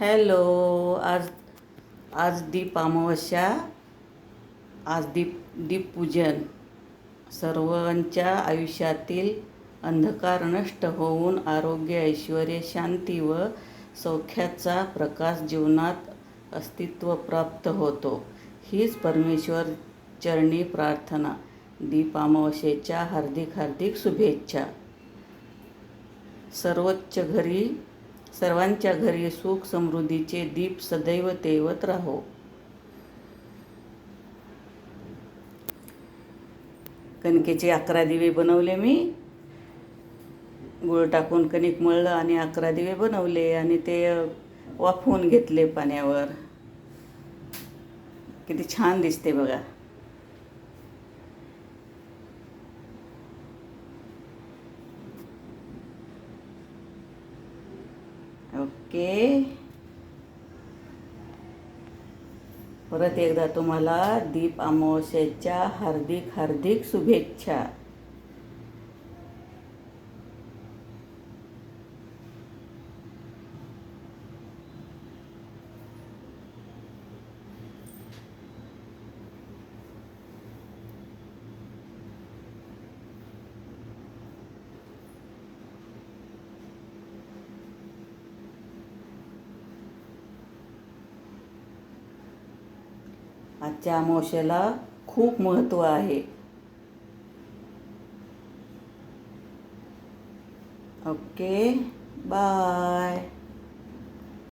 Hello आज आज दीप अमावस्या आज दीप दीपपूजन. सर्वांच्या आयुष्यातील अंधकार नष्ट होऊन आरोग्य ऐश्वर शांती व सौख्याचा प्रकाश जीवनात अस्तित्व प्राप्त होतो. हीच परमेश्वर चरणी प्रार्थना. दीप अमावस्येच्या हार्दिक हार्दिक शुभेच्छा. सर्वोच्च घरी सर्वांच्या घरी सुख समृद्धीचे दीप सदैव तेवत राहो. कणकेचे अकरा दिवे बनवले मी. गुळ टाकून कणिक मळलं आणि अकरा दिवे बनवले आणि ते वाफवून घेतले पाण्यावर. किती छान दिसते बघा. ओके. परत एकदा तुम्हाला दीप अमावस्याच्या हार्दिक हार्दिक शुभेच्छा. आजच्या अमावस्येला खूप महत्त्व आहे. Okay bye.